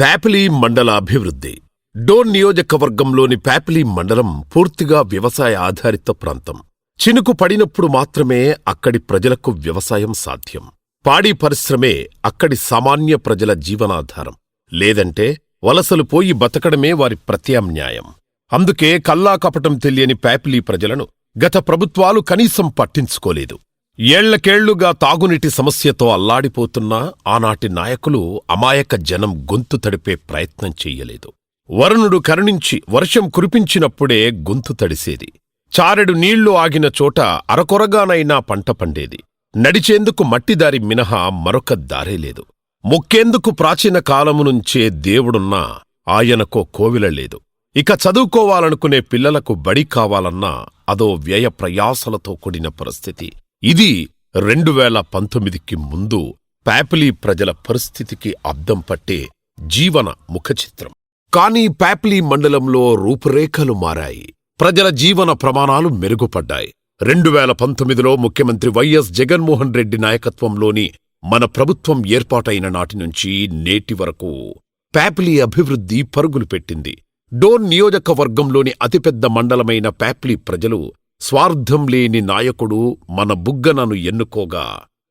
ప్యాపిలీ మండల అభివృద్ధి. డోన్ నియోజకవర్గంలోని ప్యాపిలీ మండలం పూర్తిగా వ్యవసాయ ఆధారిత ప్రాంతం. చినుకు పడినప్పుడు మాత్రమే అక్కడి ప్రజలకు వ్యవసాయం సాధ్యం. పాడి పరిశ్రమే అక్కడి సామాన్య ప్రజల జీవనాధారం. లేదంటే వలసలు పోయి బతకడమే వారి ప్రత్యామ్నాయం. అందుకే కల్లా కపటం తెలియని ప్యాపిలీ ప్రజలను గత ప్రభుత్వాలు కనీసం పట్టించుకోలేదు. ఏళ్ళకేళ్ళుగా తాగునీటి సమస్యతో అల్లాడిపోతున్న ఆనాటి నాయకులు అమాయక జనం గొంతు తడిపే ప్రయత్నం చెయ్యలేదు. వరుణుడు కరుణించి వర్షం కురిపించినప్పుడే గొంతు తడిసేది. చారెడు నీళ్ళు ఆగిన చోట అరకొరగానైనా పంట పండేది. నడిచేందుకు మట్టిదారి మినహా మరొక దారే లేదు. మొక్కేందుకు ప్రాచీన కాలము నుంచే దేవుడున్నా ఆయనకో కోవిల లేదు. ఇక చదువుకోవాలనుకునే పిల్లలకు బడి కావాలన్నా అదో వ్యయ ప్రయాసలతో కూడిన పరిస్థితి. ఇది రెండు వేల పంతొమ్మిదికి ముందు ప్యాపిలీ ప్రజల పరిస్థితికి అద్దం పట్టే జీవన ముఖచిత్రం. కానీ ప్యాపిలీ మండలంలో రూపురేఖలు మారాయి. ప్రజల జీవన ప్రమాణాలు మెరుగుపడ్డాయి. రెండు వేల పంతొమ్మిదిలో ముఖ్యమంత్రి వైఎస్ జగన్మోహన్ రెడ్డి నాయకత్వంలోని మన ప్రభుత్వం ఏర్పాటైన నాటి నుంచి నేటి వరకు ప్యాపిలీ అభివృద్ధి పరుగులు పెట్టింది. డోన్ నియోజకవర్గంలోని అతిపెద్ద మండలమైన ప్యాప్లీ ప్రజలు స్వార్థం లేని నాయకుడు మన బుగ్గనను ఎన్నుకోగా.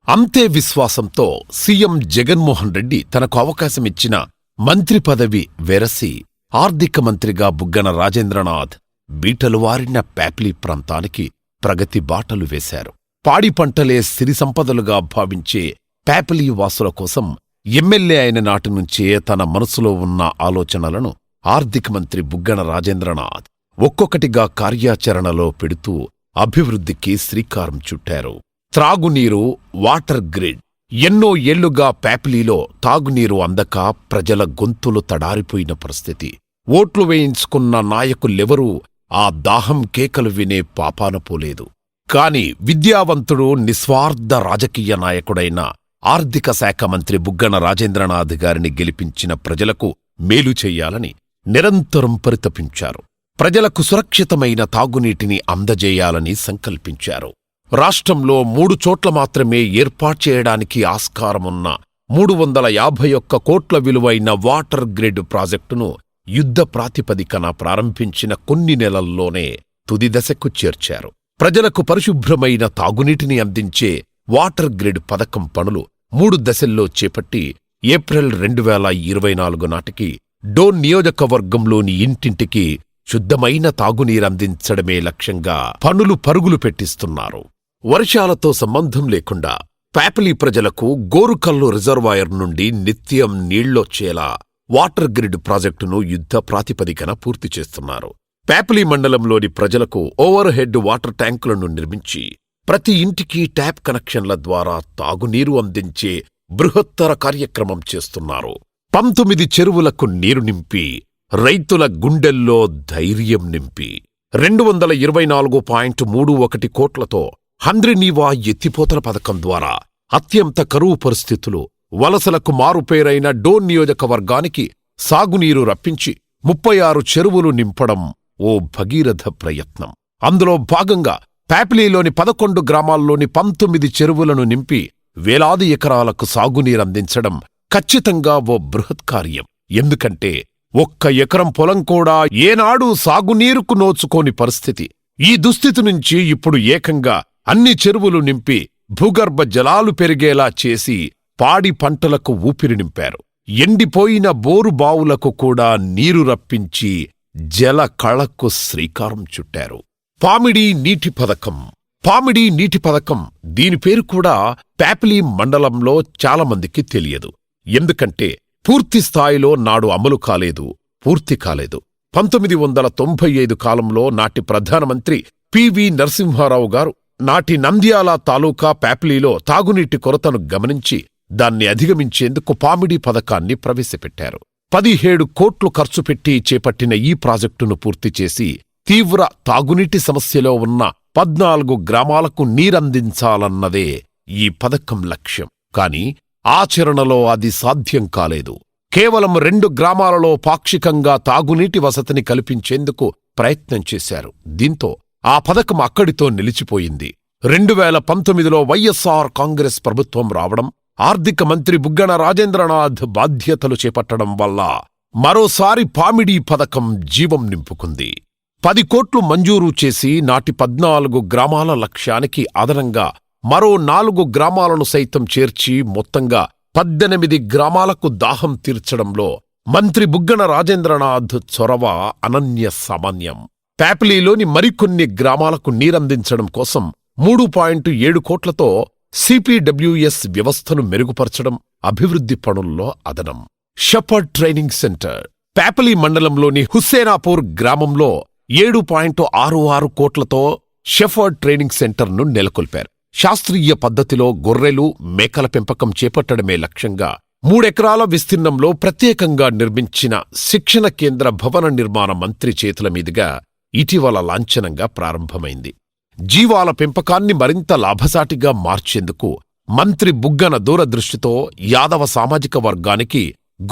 అంతే విశ్వాసంతో సీఎం జగన్మోహన్ రెడ్డి తనకు అవకాశమిచ్చిన మంత్రి పదవి వెరసి ఆర్థిక మంత్రిగా బుగ్గన రాజేంద్రనాథ్ బీటలువారిన ప్యాప్లీ ప్రాంతానికి ప్రగతి బాటలు వేశారు. పాడి పంటలే సిరి సంపదలుగా భావించే ప్యాపిలీ వాసుల కోసం ఎమ్మెల్యే అయిన నాటి నుంచే తన మనసులో ఉన్న ఆలోచనలను ఆర్థిక మంత్రి బుగ్గన రాజేంద్రనాథ్ ఒక్కొక్కటిగా కార్యాచరణలో పెడుతూ అభివృద్ధికి శ్రీకారం చుట్టారు. త్రాగునీరు వాటర్ గ్రిడ్. ఎన్నో ఏళ్ళుగా ప్యాపిలీలో తాగునీరు అందక ప్రజల గొంతులు తడారిపోయిన పరిస్థితి. ఓట్లు వేయించుకున్న నాయకులెవరూ ఆ దాహం కేకలు వినే పాపాన పోలేదు. కాని విద్యావంతుడు నిస్వార్థ రాజకీయ నాయకుడైన ఆర్థిక శాఖ మంత్రి బుగ్గన రాజేంద్రనాథ్ గారిని గెలిపించిన ప్రజలకు మేలు చెయ్యాలని నిరంతరం పరితపించారు. ప్రజలకు సురక్షితమైన తాగునీటిని అందజేయాలని సంకల్పించారు. రాష్ట్రంలో మూడు చోట్ల మాత్రమే ఏర్పాటు చేయడానికి ఆస్కారమున్న మూడు వందల యాభై ఒక్క కోట్ల విలువైన వాటర్ గ్రిడ్ ప్రాజెక్టును యుద్ధ ప్రాతిపదికన ప్రారంభించిన కొన్ని నెలల్లోనే తుది దశకు చేర్చారు. ప్రజలకు పరిశుభ్రమైన తాగునీటిని అందించే వాటర్ గ్రిడ్ పథకం పనులు మూడు దశల్లో చేపట్టి ఏప్రిల్ రెండు వేల ఇరవై నాలుగు నాటికి డోన్ నియోజకవర్గంలోని ఇంటింటికి శుద్ధమైన తాగునీరందించడమే లక్ష్యంగా పనులు పరుగులు పెట్టిస్తున్నారు. వర్షాలతో సంబంధం లేకుండా ప్యాపిలీ ప్రజలకు గోరుకల్లు రిజర్వాయర్ నుండి నిత్యం నీళ్ళొచ్చేలా వాటర్ గ్రిడ్ ప్రాజెక్టును యుద్ధ ప్రాతిపదికన పూర్తి చేస్తున్నారు. ప్యాపిలీ మండలంలోని ప్రజలకు ఓవర్ హెడ్ వాటర్ ట్యాంకులను నిర్మించి ప్రతి ఇంటికి ట్యాప్ కనెక్షన్ల ద్వారా తాగునీరు అందించే బృహత్తర కార్యక్రమం చేస్తున్నారు. పంతొమ్మిది చెరువులకు నీరు నింపి రైతుల గుండెల్లో ధైర్యం నింపి రెండు వందల ఇరవై నాలుగు పాయింట్ మూడు ఒకటి కోట్లతో హంద్రినీవా ఎత్తిపోతల పథకం ద్వారా అత్యంత కరువు పరిస్థితులు వలసలకు మారుపేరైన డోన్ నియోజకవర్గానికి సాగునీరు రప్పించి ముప్పై ఆరు చెరువులు నింపడం ఓ భగీరథ ప్రయత్నం. అందులో భాగంగా ప్యాపిలీలోని పదకొండు గ్రామాల్లోని పంతొమ్మిది చెరువులను నింపి వేలాది ఎకరాలకు సాగునీరందించడం ఖచ్చితంగా ఓ బృహత్కార్యం ఎందుకంటే ఒక్క ఎకరం పొలం కూడా ఏనాడు సాగునీరుకు నోచుకోని పరిస్థితి. ఈ దుస్థితి నుంచి ఇప్పుడు ఏకంగా అన్ని చెరువులు నింపి భూగర్భ జలాలు పెరిగేలా చేసి పాడి పంటలకు ఊపిరి నింపారు. ఎండిపోయిన బోరు బావులకు కూడా నీరు రప్పించి జల కళకు శ్రీకారం చుట్టారు. పామిడి నీటి పథకం. పామిడి నీటి పథకం దీని పేరు కూడా ప్యాపిలీ మండలంలో చాలామందికి తెలియదు. ఎందుకంటే పూర్తి స్థాయిలో నాడు అమలు కాలేదు పూర్తి కాలేదు. పంతొమ్మిది వందల తొంభై ఐదు కాలంలో నాటి ప్రధానమంత్రి పివి నరసింహారావు గారు నాటి నంద్యాల తాలూకా ప్యాప్లీలో తాగునీటి కొరతను గమనించి దాన్ని అధిగమించేందుకు పామిడి పథకాన్ని ప్రవేశపెట్టారు. పదిహేడు కోట్లు ఖర్చు పెట్టి చేపట్టిన ఈ ప్రాజెక్టును పూర్తి చేసి తీవ్ర తాగునీటి సమస్యలో ఉన్న పద్నాలుగు గ్రామాలకు నీరందించాలన్నదే ఈ పథకం లక్ష్యం. కాని ఆచరణలో అది సాధ్యం కాలేదు. కేవలం రెండు గ్రామాలలో పాక్షికంగా తాగునీటి వసతిని కల్పించేందుకు ప్రయత్నం చేశారు. దీంతో ఆ పథకం అక్కడితో నిలిచిపోయింది. రెండు వేల పంతొమ్మిదిలో వైఎస్ఆర్ కాంగ్రెస్ ప్రభుత్వం రావడం ఆర్థిక మంత్రి బుగ్గన రాజేంద్రనాథ్ బాధ్యతలు చేపట్టడం వల్ల మరోసారి పామిడీ పథకం జీవం నింపుకుంది. పది కోట్లు మంజూరు చేసి నాటి పద్నాలుగు గ్రామాల లక్ష్యానికి అదనంగా మరో నాలుగు గ్రామాలను సైతం చేర్చి మొత్తంగా పద్దెనిమిది గ్రామాలకు దాహం తీర్చడంలో మంత్రి బుగ్గన రాజేంద్రనాథ్ చొరవ అనన్య సామాన్యం. ప్యాపిలీలోని మరికొన్ని గ్రామాలకు నీరందించడం కోసం మూడు పాయింట్ ఏడు కోట్లతో సిపిడబ్ల్యూఎస్ వ్యవస్థను మెరుగుపరచడం అభివృద్ధి పనుల్లో అదనం. Shepherd training centre. ప్యాపలీ మండలంలోని హుస్సేనాపూర్ గ్రామంలో ఏడు పాయింట్ ఆరు ఆరు కోట్లతో షెఫర్డ్ ట్రైనింగ్ సెంటర్ను నెలకొల్పారు. శాస్త్రీయ పద్ధతిలో గొర్రెలు మేకల పెంపకం చేపట్టడమే లక్ష్యంగా మూడెకరాల విస్తీర్ణంలో ప్రత్యేకంగా నిర్మించిన శిక్షణ కేంద్ర భవన నిర్మాణ మంత్రి చేతుల మీదుగా ఇటీవల లాంఛనంగా ప్రారంభమైంది. జీవాల పెంపకాన్ని మరింత లాభసాటిగా మార్చేందుకు మంత్రి బుగ్గన దూరదృష్టితో యాదవ సామాజిక వర్గానికి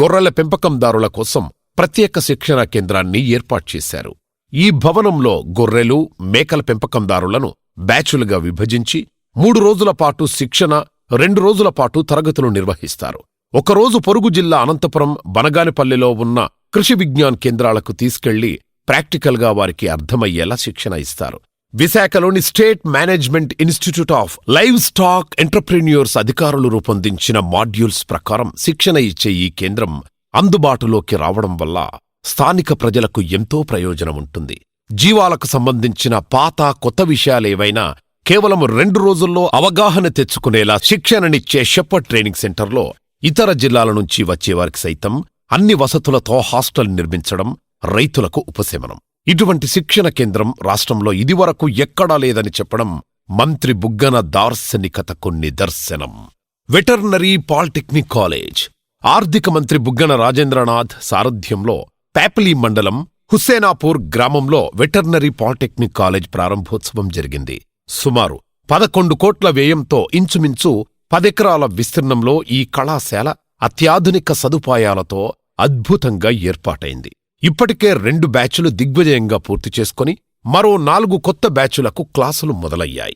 గొర్రెల పెంపకందారుల కోసం ప్రత్యేక శిక్షణ కేంద్రాన్ని ఏర్పాటు చేశారు. ఈ భవనంలో గొర్రెలు మేకల పెంపకందారులను బ్యాచులుగా విభజించి మూడు రోజుల పాటు శిక్షణ రెండు రోజుల పాటు తరగతులు నిర్వహిస్తారు. ఒకరోజు పొరుగు జిల్లా అనంతపురం బనగానిపల్లెలో ఉన్న కృషి విజ్ఞాన్ కేంద్రాలకు తీసుకెళ్ళి ప్రాక్టికల్గా వారికి అర్థమయ్యేలా శిక్షణ ఇస్తారు. విశాఖలోని state management institute of live stock entrepreneurs అధికారులు రూపొందించిన మాడ్యూల్స్ ప్రకారం శిక్షణ ఇచ్చే ఈ కేంద్రం అందుబాటులోకి రావడం వల్ల స్థానిక ప్రజలకు ఎంతో ప్రయోజనం ఉంటుంది. జీవాలకు సంబంధించిన పాత కొత్త విషయాలేవైనా కేవలం రెండు రోజుల్లో అవగాహన తెచ్చుకునేలా శిక్షణనిచ్చే షెప్పర్ ట్రైనింగ్ సెంటర్లో ఇతర జిల్లాల నుంచి వచ్చేవారికి సైతం అన్ని వసతులతో హాస్టల్ నిర్మించడం రైతులకు ఉపశమనం. ఇటువంటి శిక్షణ కేంద్రం రాష్ట్రంలో ఇదివరకు ఎక్కడా లేదని చెప్పడం మంత్రి బుగ్గన దార్శనికతకు నిదర్శనం వెటర్నరీ పాలిటెక్నిక్ కాలేజ్ ఆర్థిక మంత్రి బుగ్గన రాజేంద్రనాథ్ సారథ్యంలో ప్యాపిలీ మండలం హుస్సేనాపూర్ గ్రామంలో వెటర్నరీ పాలిటెక్నిక్ కాలేజ్ ప్రారంభోత్సవం జరిగింది. సుమారు పదకొండు కోట్ల వ్యయంతో ఇంచుమించు పదెకరాల విస్తీర్ణంలో ఈ కళాశాల అత్యాధునిక సదుపాయాలతో అద్భుతంగా ఏర్పాటైంది. ఇప్పటికే రెండు బ్యాచులు దిగ్విజయంగా పూర్తి చేసుకుని మరో నాలుగు కొత్త బ్యాచులకు క్లాసులు మొదలయ్యాయి.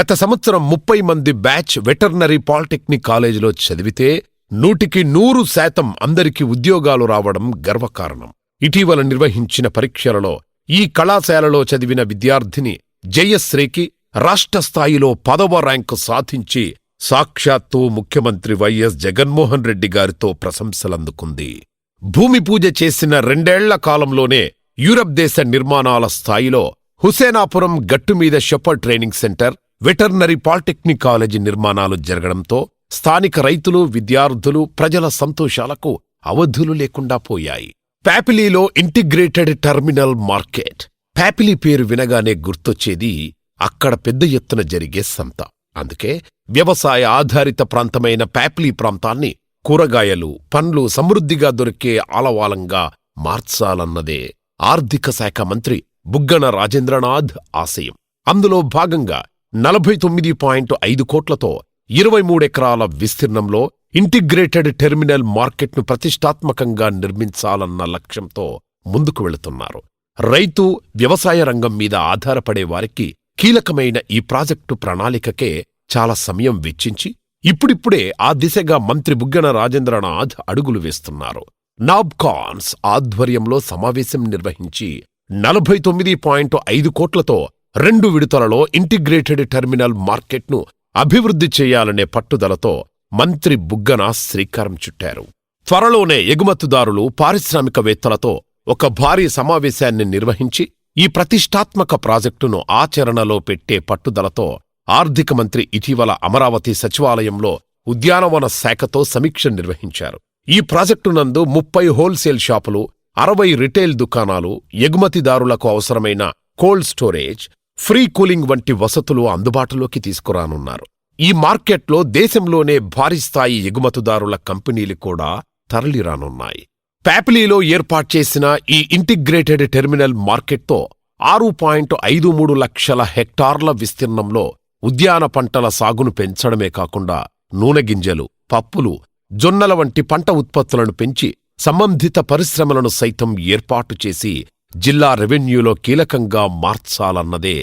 గత సంవత్సరం ముప్పై మంది బ్యాచ్ వెటర్నరీ పాలిటెక్నిక్ కాలేజీలో చదివితే నూటికి నూరు శాతం అందరికీ ఉద్యోగాలు రావడం గర్వకారణం. ఇటీవల నిర్వహించిన పరీక్షలలో ఈ కళాశాలలో చదివిన విద్యార్థిని జయశ్రీకి రాష్ట్ర స్థాయిలో పదవ ర్యాంకు సాధించి సాక్షాత్తు ముఖ్యమంత్రి వైఎస్ జగన్మోహన్ రెడ్డి గారితో ప్రశంసలందుకుంది. భూమి పూజ చేసిన రెండేళ్ళ కాలంలోనే యూరప్ దేశ నిర్మాణాల స్థాయిలో హుసేనాపురం గట్టుమీద shepherd training centre veterinary polytechnic college నిర్మాణాలు జరగడంతో స్థానిక రైతులు విద్యార్థులు ప్రజల సంతోషాలకు అవధులు లేకుండా పోయాయి. ప్యాపిలీలో ఇంటిగ్రేటెడ్ టెర్మినల్ మార్కెట్. ప్యాపిలీ పేరు వినగానే గుర్తొచ్చేది అక్కడ పెద్ద ఎత్తున జరిగే సంత. అందుకే వ్యవసాయ ఆధారిత ప్రాంతమైన ప్యాప్లీ ప్రాంతాన్ని కూరగాయలు పండ్లు సమృద్ధిగా దొరికే ఆలవాలంగా మార్చాలన్నదే ఆర్థిక శాఖ మంత్రి బుగ్గన రాజేంద్రనాథ్ ఆశయం. అందులో భాగంగా నలభై తొమ్మిది పాయింట్ ఐదు కోట్లతో ఇరవై మూడెకరాల విస్తీర్ణంలో ఇంటిగ్రేటెడ్ టెర్మినల్ మార్కెట్ను ప్రతిష్టాత్మకంగా నిర్మించాలన్న లక్ష్యంతో ముందుకు వెళుతున్నారు. రైతు వ్యవసాయ రంగం మీద ఆధారపడే వారికి కీలకమైన ఈ ప్రాజెక్టు ప్రణాళికకే చాలా సమయం వెచ్చించి ఇప్పుడిప్పుడే ఆ దిశగా మంత్రి బుగ్గన రాజేంద్రనాథ్ అడుగులు వేస్తున్నారు. నాబ్కాన్స్ ఆధ్వర్యంలో సమావేశం నిర్వహించి నలభై తొమ్మిది పాయింట్ ఐదు కోట్లతో రెండు విడతలలో ఇంటిగ్రేటెడ్ టెర్మినల్ మార్కెట్ను అభివృద్ధి చేయాలనే పట్టుదలతో మంత్రి బుగ్గన శ్రీకారం చుట్టారు. త్వరలోనే ఎగుమతిదారులు పారిశ్రామికవేత్తలతో ఒక భారీ సమావేశాన్ని నిర్వహించి ఈ ప్రతిష్టాత్మక ప్రాజెక్టును ఆచరణలో పెట్టే పట్టుదలతో ఆర్థిక మంత్రి ఇటీవల అమరావతి సచివాలయంలో ఉద్యానవన శాఖతో సమీక్ష నిర్వహించారు. ఈ ప్రాజెక్టు నందు ముప్పై హోల్సేల్ షాపులు అరవై రిటైల్ దుకాణాలు ఎగుమతిదారులకు అవసరమైన కోల్డ్ స్టోరేజ్ ఫ్రీ కూలింగ్ వంటి వసతులు అందుబాటులోకి తీసుకురానున్నారు. ఈ మార్కెట్లో దేశంలోనే భారీ స్థాయి ఎగుమతిదారుల కంపెనీలు కూడా తరలిరానున్నాయి. ప్యాపిలీలో ఏర్పాటు చేసిన ఈ ఇంటిగ్రేటెడ్ టెర్మినల్ మార్కెట్తో ఆరు పాయింట్ ఐదు మూడు లక్షల హెక్టార్ల విస్తీర్ణంలో ఉద్యాన పంటల సాగును పెంచడమే కాకుండా నూనె గింజలు పప్పులు జొన్నల వంటి పంట ఉత్పత్తులను పెంచి సంబంధిత పరిశ్రమలను సైతం ఏర్పాటు చేసి జిల్లా రెవెన్యూలో కీలకంగా మార్చాలన్నదే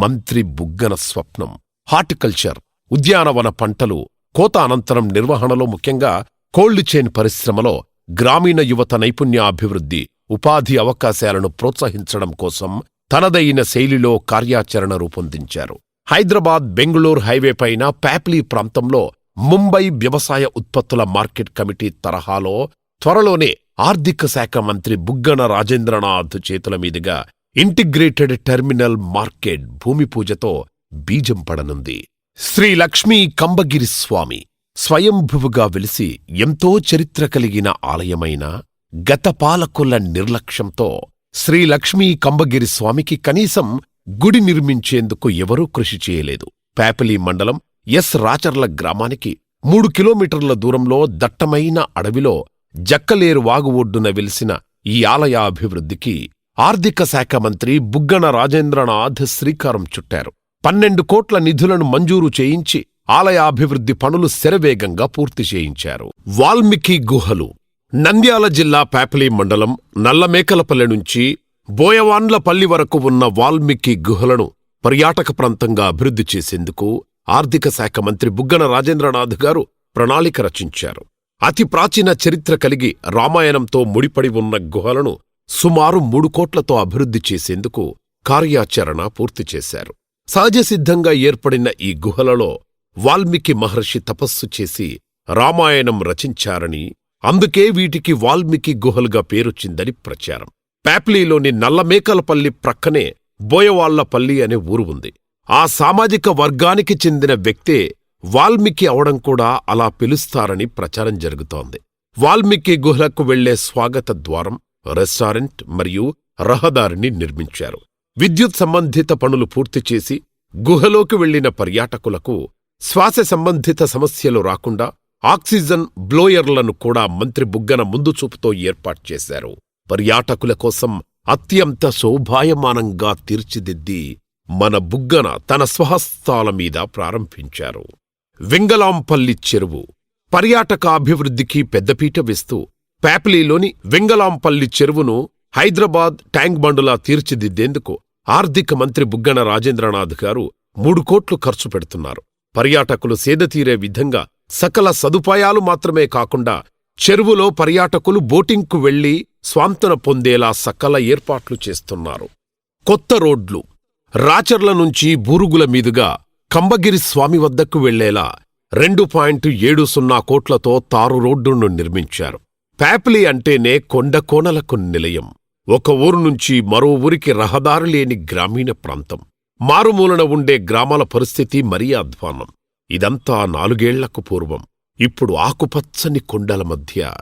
మంత్రి బుగ్గన స్వప్నం. హార్టికల్చర్ ఉద్యానవన పంటలు కోత అనంతరం నిర్వహణలో ముఖ్యంగా కోల్డ్ చైన్ పరిశ్రమలో గ్రామీణ యువత నైపుణ్యాభివృద్ధి ఉపాధి అవకాశాలను ప్రోత్సహించడం కోసం తనదైన శైలిలో కార్యాచరణ రూపొందించారు. హైదరాబాద్ బెంగుళూరు హైవే పైన ప్యాప్లీ ప్రాంతంలో ముంబై వ్యవసాయ ఉత్పత్తుల మార్కెట్ కమిటీ తరహాలో త్వరలోనే ఆర్థిక శాఖ మంత్రి బుగ్గన రాజేంద్రనాథ్ చేతుల మీదుగా ఇంటిగ్రేటెడ్ టెర్మినల్ మార్కెట్ భూమి పూజతో బీజం పడనుంది. శ్రీ లక్ష్మీ కంబగిరి స్వామి స్వయంభువుగా వెలిసి ఎంతో చరిత్ర కలిగిన ఆలయమైన గత పాలకుల నిర్లక్ష్యంతో శ్రీలక్ష్మీ కంబగిరి స్వామికి కనీసం గుడి నిర్మించేందుకు ఎవరూ కృషి చేయలేదు. పేపలి మండలం ఎస్ రాచర్ల గ్రామానికి మూడు కిలోమీటర్ల దూరంలో దట్టమైన అడవిలో జక్కలేరు వాగు ఒడ్డున వెలిసిన ఈ ఆలయాభివృద్ధికి ఆర్థిక శాఖ మంత్రి బుగ్గన రాజేంద్రనాథ్ శ్రీకారం చుట్టారు. పన్నెండు కోట్ల నిధులను మంజూరు చేయించి ఆలయాభివృద్ధి పనులు శరవేగంగా పూర్తి చేయించారు. వాల్మీకి గుహలు నంద్యాల జిల్లా పేపలి మండలం నల్లమేకలపల్లె నుంచి బోయవాన్లపల్లి వరకు ఉన్న వాల్మీకి గుహలను పర్యాటక ప్రాంతంగా అభివృద్ధి చేసేందుకు ఆర్థిక శాఖ మంత్రి బుగ్గన రాజేంద్రనాథ్ గారు ప్రణాళిక రచించారు. అతి ప్రాచీన చరిత్ర కలిగి రామాయణంతో ముడిపడి ఉన్న గుహలను సుమారు మూడు కోట్లతో అభివృద్ధి చేసేందుకు కార్యాచరణ పూర్తి చేశారు. సహజసిద్ధంగా ఏర్పడిన ఈ గుహలలో వాల్మీకి మహర్షి తపస్సు చేసి రామాయణం రచించారని అందుకే వీటికి వాల్మీకి గుహలుగా పేరొచ్చిందని ప్రచారం. ప్యాప్లీలోని నల్లమేకలపల్లి ప్రక్కనే బోయవాళ్ళపల్లి అనే ఊరు ఉంది. ఆ సామాజిక వర్గానికి చెందిన వ్యక్తే వాల్మీకి అవడం కూడా అలా పిలుస్తారని ప్రచారం జరుగుతోంది. వాల్మీకి గుహలకు వెళ్ళే స్వాగత ద్వారం రెస్టారెంట్ మరియు రహదారిని నిర్మించారు. విద్యుత్ సంబంధిత పనులు పూర్తి చేసి గుహలోకి వెళ్ళిన పర్యాటకులకు శ్వాస సంబంధిత సమస్యలు రాకుండా ఆక్సిజన్ బ్లోయర్లను కూడా మంత్రి బుగ్గన ముందు చూపుతో ఏర్పాటు చేశారు. పర్యాటకుల కోసం అత్యంత శోభాయమానంగా తీర్చిదిద్ది మన బుగ్గన తన స్వహస్తాల మీద ప్రారంభించారు. వెంగలాంపల్లి చెరువు పర్యాటకాభివృద్ధికి పెద్దపీట వేస్తూ ప్యాపిలీలోని వెంగలాంపల్లి చెరువును హైదరాబాద్ ట్యాంక్ బండులా తీర్చిదిద్దేందుకు ఆర్థిక మంత్రి బుగ్గన రాజేంద్రనాథ్ గారు మూడు కోట్లు ఖర్చు పెడుతున్నారు. పర్యాటకులు సేదతీరే విధంగా సకల సదుపాయాలు మాత్రమే కాకుండా చెరువులో పర్యాటకులు బోటింగ్కు వెళ్ళి స్వాంతన పొందేలా సకల ఏర్పాట్లు చేస్తున్నారు. కొత్త రోడ్లు రాచర్ల నుంచి బూరుగుల మీదుగా కంబగిరి స్వామి వద్దకు వెళ్ళేలా రెండు పాయింట్ ఏడు సున్నా కోట్లతో తారు రోడ్డును నిర్మించారు. ప్యాపిలి అంటేనే కొండ కోనలకు నిలయం. ఒక ఊరు నుంచి మరో ఊరికి రహదారి లేని గ్రామీణ ప్రాంతం. మారుమూలన ఉండే గ్రామాల పరిస్థితి మరీ అధ్వానం ఇదంతా నాలుగేళ్ళకు పూర్వం. ఇప్పుడు ఆకుపచ్చని కొండల మధ్య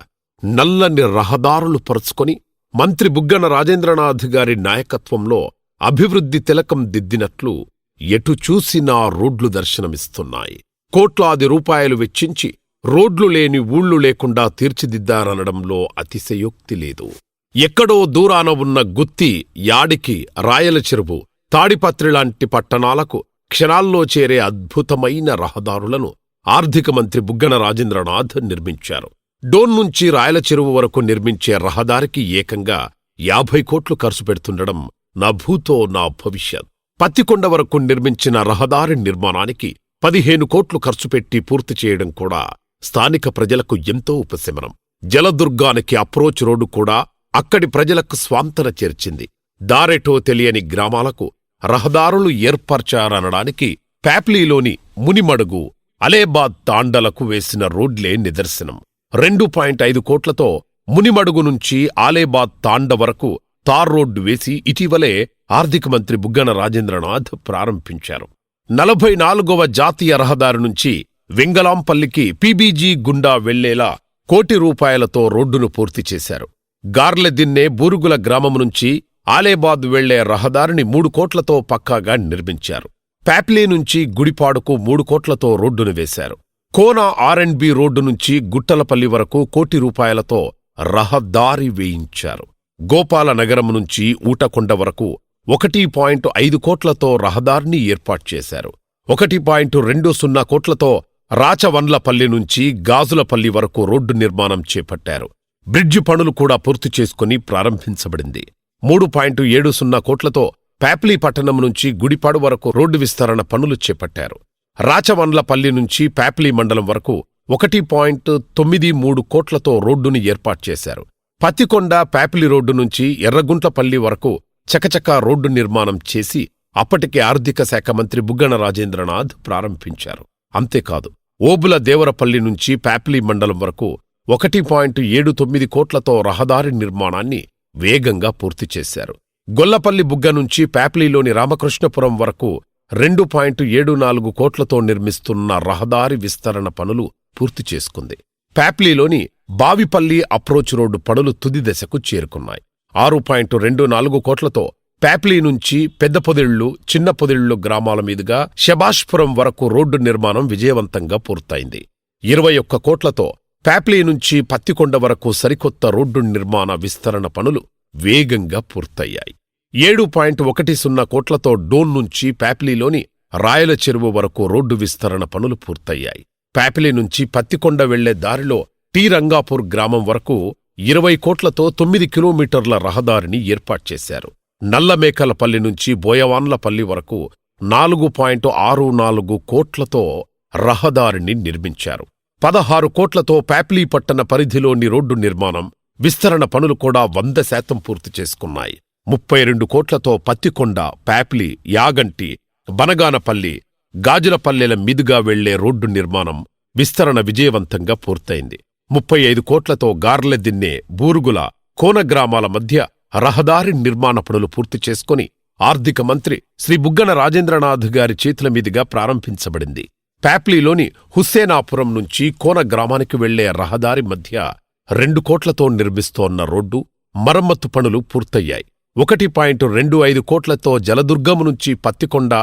నల్లని రహదారులు పరుచుకొని మంత్రి బుగ్గన రాజేంద్రనాథ్ గారి నాయకత్వంలో అభివృద్ధి తిలకం దిద్దినట్లు ఎటు చూసినా రోడ్లు దర్శనమిస్తున్నాయి. కోట్లాది రూపాయలు వెచ్చించి రోడ్లు లేని ఊళ్ళు లేకుండా తీర్చిదిద్దారనడంలో అతిశయోక్తి లేదు. ఎక్కడో దూరాన ఉన్న గుత్తి యాడికి రాయల చెరువు తాడిపత్రి లాంటి పట్టణాలకు క్షణాల్లో చేరే అద్భుతమైన రహదారులను ఆర్థిక మంత్రి బుగ్గన రాజేంద్రనాథ్ నిర్మించారు. డోన్ నుంచి రాయల చెరువు వరకు నిర్మించే రహదారికి ఏకంగా యాభై కోట్లు ఖర్చు పెడుతుండడం నా భూతో నా భవిష్యత్. పత్తికొండ వరకు నిర్మించిన రహదారి నిర్మాణానికి పదిహేను కోట్లు ఖర్చు పెట్టి పూర్తి చేయడం కూడా స్థానిక ప్రజలకు ఎంతో ఉపశమనం. జలదుర్గానికి అప్రోచ్ రోడ్డు కూడా అక్కడి ప్రజలకు స్వాంతన చేర్చింది. దారెటో తెలియని గ్రామాలకు రహదారులు ఏర్పర్చారనడానికి ప్యాప్లీలోని మునిమడుగు అలేబాద్ తాండలకు వేసిన రోడ్లే నిదర్శనం. రెండు పాయింట్ ఐదు కోట్లతో మునిమడుగు నుంచి ఆలేబాద్ తాండ వరకు తార్ రోడ్డు వేసి ఇటీవలే ఆర్థిక మంత్రి బుగ్గన రాజేంద్రనాథ్ ప్రారంభించారు. నలభై నాలుగవ జాతీయ రహదారి నుంచి వెంగలాంపల్లికి పీబీజీ గుండా వెళ్ళేలా కోటి రూపాయలతో రోడ్డును పూర్తి చేశారు. గార్లెదిన్నే బూరుగుల గ్రామం నుంచి ఆలేబాద్ వెళ్ళే రహదారిని మూడు కోట్లతో పక్కాగా నిర్మించారు. ప్యాప్లీ నుంచి గుడిపాడుకు మూడు కోట్లతో రోడ్డును వేశారు. Kona R and B road నుంచి గుట్టలపల్లి వరకు కోటి రూపాయలతో రహదారి వేయించారు. గోపాలనగరం నుంచి ఊటకొండ వరకు ఒకటి పాయింట్ ఐదు కోట్లతో రహదారిని ఏర్పాటు చేశారు. ఒకటి పాయింట్ రెండు సున్నా కోట్లతో రాచవన్లపల్లి నుంచి గాజులపల్లి వరకు రోడ్డు నిర్మాణం చేపట్టారు. బ్రిడ్జి పనులు కూడా పూర్తి చేసుకుని ప్రారంభించబడింది. మూడు పాయింట్ ఏడు సున్నా కోట్లతో ప్యాప్లీ పట్టణం నుంచి గుడిపాడు వరకు రోడ్డు విస్తరణ పనులు చేపట్టారు. రాచవన్లపల్లి నుంచి ప్యాప్లీ మండలం వరకు ఒకటి పాయింట్ తొమ్మిది మూడు కోట్లతో రోడ్డుని ఏర్పాటు చేశారు. పత్తికొండ ప్యాపిలి రోడ్డు నుంచి ఎర్రగుంట్లపల్లి వరకు చకచకా రోడ్డు నిర్మాణం చేసి అప్పటికే ఆర్థిక శాఖ మంత్రి బుగ్గన రాజేంద్రనాథ్ ప్రారంభించారు. అంతేకాదు ఓబుల దేవరపల్లి నుంచి ప్యాపిలి మండలం వరకు ఒకటి పాయింట్ ఏడు తొమ్మిది కోట్లతో రహదారి నిర్మాణాన్ని వేగంగా పూర్తి చేశారు. గొల్లపల్లి బుగ్గ నుంచి ప్యాప్లీలోని రామకృష్ణపురం వరకు రెండు పాయింట్ ఏడు నాలుగు కోట్లతో నిర్మిస్తున్న రహదారి విస్తరణ పనులు పూర్తి చేసుకుంది. ప్యాప్లీలోని బావిపల్లి అప్రోచ్ రోడ్డు పనులు తుది దశకు చేరుకున్నాయి. ఆరు పాయింట్ రెండు నాలుగు కోట్లతో ప్యాప్లీ నుంచి పెద్ద పొదిళ్ళు చిన్న పొదిళ్ళు గ్రామాల మీదుగా శబాష్పురం వరకు రోడ్డు నిర్మాణం విజయవంతంగా పూర్తయింది. ఇరవై ఒక్క కోట్లతో ప్యాప్లీ నుంచి పత్తికొండ వరకు సరికొత్త రోడ్డు నిర్మాణ విస్తరణ పనులు వేగంగా పూర్తయ్యాయి. ఏడు పాయింట్ ఒకటి సున్నా కోట్లతో డోన్ నుంచి ప్యాప్లీలోని రాయల చెరువు వరకు రోడ్డు విస్తరణ పనులు పూర్తయ్యాయి. ప్యాపిలి నుంచి పత్తికొండ వెళ్ళే దారిలో టీ రంగాపూర్ గ్రామం వరకు ఇరవై కోట్లతో తొమ్మిది కిలోమీటర్ల రహదారిని ఏర్పాటు చేశారు. నల్లమేకలపల్లి నుంచి బోయవాన్లపల్లి వరకు నాలుగు పాయింట్ ఆరు నాలుగు కోట్లతో రహదారిని నిర్మించారు. పదహారు కోట్లతో ప్యాప్లీ పట్టణ పరిధిలోని రోడ్డు నిర్మాణం విస్తరణ పనులు కూడా వంద శాతం పూర్తి చేసుకున్నాయి. ముప్పై రెండు కోట్లతో పత్తికొండ ప్యాప్లి యాగంటి బనగానపల్లి గాజులపల్లెల మీదుగా వెళ్ళే రోడ్డు నిర్మాణం విస్తరణ విజయవంతంగా పూర్తయింది. ముప్పై ఐదు కోట్లతో గార్లెదిన్నే బూరుగుల కోన గ్రామాల మధ్య రహదారి నిర్మాణ పనులు పూర్తి చేసుకుని ఆర్థిక మంత్రి శ్రీ బుగ్గన రాజేంద్రనాథ్ గారి చేతుల మీదుగా ప్రారంభించబడింది. ప్యాప్లీలోని హుస్సేనాపురం నుంచి కోన గ్రామానికి వెళ్ళే రహదారి మధ్య రెండు కోట్లతో నిర్మిస్తోన్న రోడ్డు మరమ్మత్తు పనులు పూర్తయ్యాయి. ఒకటి పాయింట్ రెండు ఐదు కోట్లతో జలదుర్గము నుంచి పత్తికొండ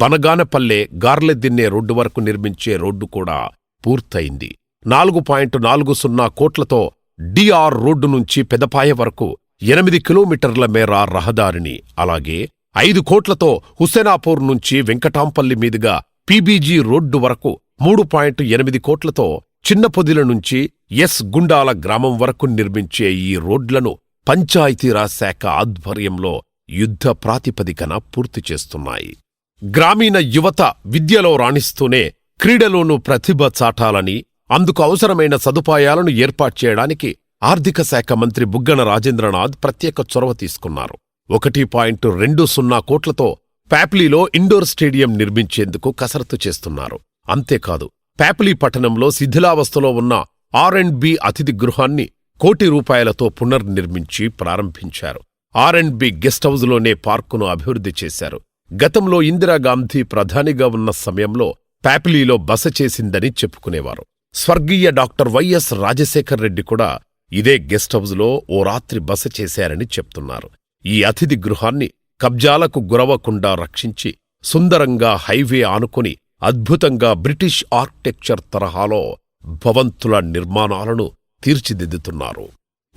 బనగానపల్లె గార్లెదిన్నే రోడ్డు వరకు నిర్మించే రోడ్డు కూడా పూర్తయింది. నాలుగు పాయింట్ నాలుగు సున్నా కోట్లతో డిఆర్ రోడ్డు నుంచి పెదపాయ వరకు ఎనిమిది కిలోమీటర్ల మేర రహదారిని అలాగే ఐదు కోట్లతో హుస్సేనాపూర్ నుంచి వెంకటాంపల్లి మీదుగా పీబీజీ రోడ్డు వరకు మూడు పాయింట్ ఎనిమిది కోట్లతో చిన్నపొదిల నుంచి ఎస్ గుండాల గ్రామం వరకు నిర్మించే ఈ రోడ్లను పంచాయతీరాజ్ శాఖ ఆధ్వర్యంలో యుద్ధ ప్రాతిపదికన పూర్తి చేస్తున్నాయి. గ్రామీణ యువత విద్యలో రాణిస్తూనే క్రీడలోనూ ప్రతిభ చాటాలని అందుకు అవసరమైన సదుపాయాలను ఏర్పాటు చేయడానికి ఆర్థిక శాఖ మంత్రి బుగ్గన రాజేంద్రనాథ్ ప్రత్యేక చొరవ తీసుకున్నారు. ఒకటి పాయింట్ రెండు సున్నా కోట్లతో ప్యాప్లీలో ఇండోర్ స్టేడియం నిర్మించేందుకు కసరత్తు చేస్తున్నారు. అంతేకాదు ప్యాప్లీ పట్టణంలో శిథిలావస్థలో ఉన్న ఆర్ అండ్ బి అతిథి గృహాన్ని కోటి రూపాయలతో పునర్నిర్మించి ప్రారంభించారు. ఆర్ అండ్ బి గెస్ట్ హౌజ్లోనే పార్కును అభివృద్ధి చేశారు. గతంలో ఇందిరాగాంధీ ప్రధానిగా ఉన్న సమయంలో ప్యాపిలీలో బస చేసిందని చెప్పుకునేవారు. స్వర్గీయ డాక్టర్ వైఎస్ రాజశేఖర్ రెడ్డి కూడా ఇదే గెస్ట్ హౌజ్లో ఓ రాత్రి బస చేశారని చెప్తున్నారు. ఈ అతిథి గృహాన్ని కబ్జాలకు గురవకుండా రక్షించి సుందరంగా హైవే ఆనుకుని అద్భుతంగా బ్రిటిష్ ఆర్కిటెక్చర్ తరహాలో భవంతుల నిర్మాణాలను తీర్చిదిద్దుతున్నారు.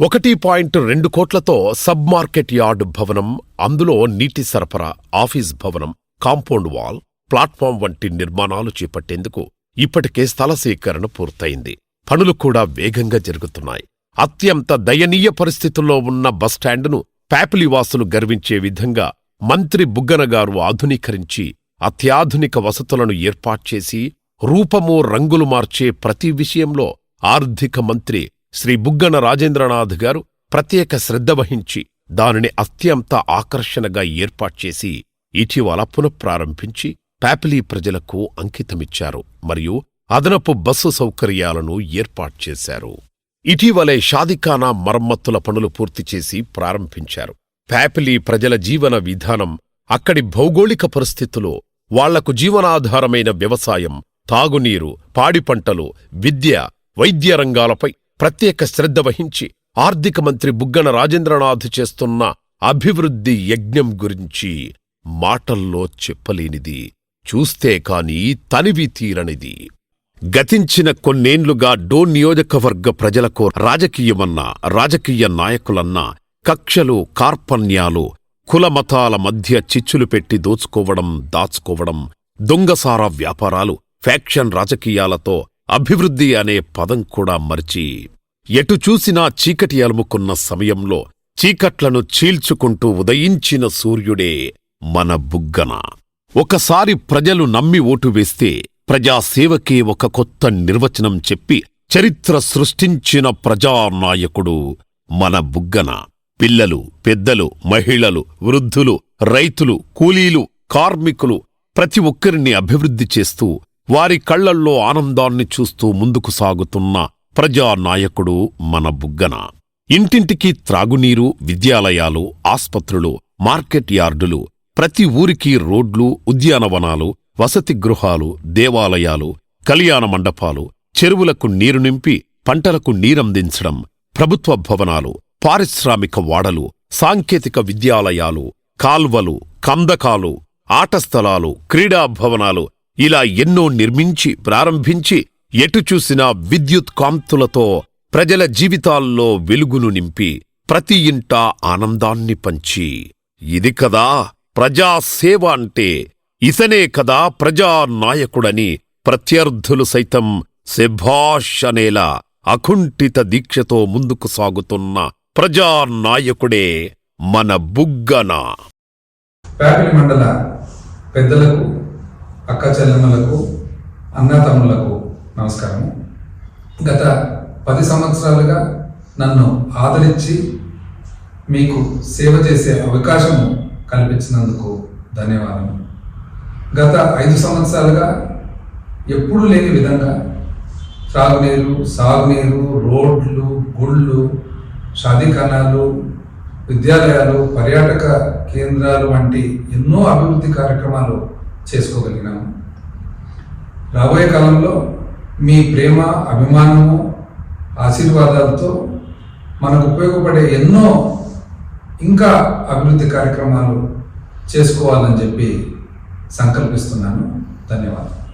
ఒకటి పాయింట్ రెండు కోట్లతో సబ్ మార్కెట్ యార్డ్ భవనం అందులో నీటి సరఫరా ఆఫీస్ భవనం కాంపౌండ్ వాల్ ప్లాట్ఫామ్ వంటి నిర్మాణాలు చేపట్టేందుకు ఇప్పటికే స్థల సేకరణ పూర్తయింది. పనులు కూడా వేగంగా జరుగుతున్నాయి. అత్యంత దయనీయ పరిస్థితుల్లో ఉన్న బస్టాండును ప్యాపిలివాసులు గర్వించే విధంగా మంత్రి బుగ్గనగారు ఆధునీకరించి అత్యాధునిక వసతులను ఏర్పాట్చేసి రూపము రంగులు మార్చే ప్రతి విషయంలో ఆర్థిక మంత్రి శ్రీ బుగ్గన రాజేంద్రనాథ్ గారు ప్రత్యేక శ్రద్ధ వహించి దానిని అత్యంత ఆకర్షణగా ఏర్పాట్చేసి ఇటీవల పునఃప్రారంభించి ప్యాపిలీ ప్రజలకు అంకితమిచ్చారు. మరియు అదనపు బస్సు సౌకర్యాలను ఏర్పాట్చేశారు ఇటీవలే షాదిఖానా మరమ్మత్తుల పనులు పూర్తి చేసి ప్రారంభించారు. ప్యాపిలీ ప్రజల జీవన విధానం అక్కడి భౌగోళిక పరిస్థితులు వాళ్ళకు జీవనాధారమైన వ్యవసాయం తాగునీరు పాడి పంటలు విద్య వైద్య రంగాలపై ప్రత్యేక శ్రద్ధ వహించి ఆర్థిక మంత్రి బుగ్గన రాజేంద్రనాథ్ చేస్తున్న అభివృద్ధి యజ్ఞం గురించి మాటల్లో చెప్పలేనిది. చూస్తే కాని తనివి తీరనిది. గతించిన కొన్నేండ్లుగా డోన్ నియోజకవర్గ ప్రజలకు రాజకీయమన్నా రాజకీయ నాయకులన్నా కక్షలు కార్పణ్యాలు కులమతాల మధ్య చిచ్చులు పెట్టి దోచుకోవడం దాచుకోవడం దొంగసారా వ్యాపారాలు ఫ్యాక్షన్ రాజకీయాలతో అభివృద్ధి అనే పదం కూడా మరిచి ఎటు చూసినా చీకటి అలుముకున్న సమయంలో చీకట్లను చీల్చుకుంటూ ఉదయించిన సూర్యుడే మన బుగ్గన. ఒకసారి ప్రజలు నమ్మి ఓటు వేస్తే ప్రజాసేవకే ఒక కొత్త నిర్వచనం చెప్పి చరిత్ర సృష్టించిన ప్రజానాయకుడు మన బుగ్గన. పిల్లలు పెద్దలు మహిళలు వృద్ధులు రైతులు కూలీలు కార్మికులు ప్రతి ఒక్కరిని అభివృద్ధి చేస్తూ వారి కళ్ళల్లో ఆనందాన్ని చూస్తూ ముందుకు సాగుతున్న ప్రజానాయకుడు మన బుగ్గన. ఇంటింటికి త్రాగునీరు విద్యాలయాలు ఆస్పత్రులు మార్కెట్ యార్డులు ప్రతి ఊరికి రోడ్లు ఉద్యానవనాలు వసతి గృహాలు దేవాలయాలు కళ్యాణ మండపాలు చెరువులకు నీరు నింపి పంటలకు నీరందించడం ప్రభుత్వ భవనాలు పారిశ్రామిక వాడలు సాంకేతిక విద్యాలయాలు కాల్వలు కందకాలు ఆటస్థలాలు క్రీడాభవనాలు క్రీడా భవనాలు ఇలా ఎన్నో నిర్మించి ప్రారంభించి ఎటు చూసినా విద్యుత్ కాంతులతో ప్రజల జీవితాల్లో వెలుగును నింపి ప్రతి ఇంటా ఆనందాన్ని పంచి. ఇది కదా ప్రజాసేవ అంటే ఇతనే కదా ప్రజానాయకుడని ప్రత్యర్థులు సైతం శభాష్ అనేలా అకుంఠిత దీక్షతో ముందుకు సాగుతున్న ప్రజానాయకుడే మన బుగ్గన. ప్యాపిలి మండల పెద్దలకు అక్క చెల్లెమ్మలకు అన్నతమ్ములకు నమస్కారము గత పది సంవత్సరాలుగా నన్ను ఆదరించి మీకు సేవ చేసే అవకాశము కల్పించినందుకు ధన్యవాదము గత ఐదు సంవత్సరాలుగా ఎప్పుడూ లేని విధంగా త్రాగునీరు సాగునీరు రోడ్లు గుళ్ళు షాదీఖానాలు విద్యాలయాలు పర్యాటక కేంద్రాలు వంటి ఎన్నో అభివృద్ధి కార్యక్రమాలు చేసుకోగలిగినాము రాబోయే కాలంలో మీ ప్రేమ అభిమానము ఆశీర్వాదాలతో మనకు ఉపయోగపడే ఎన్నో ఇంకా అభివృద్ధి కార్యక్రమాలు చేసుకోవాలని చెప్పి సంకల్పిస్తున్నాను. ధన్యవాదాలు.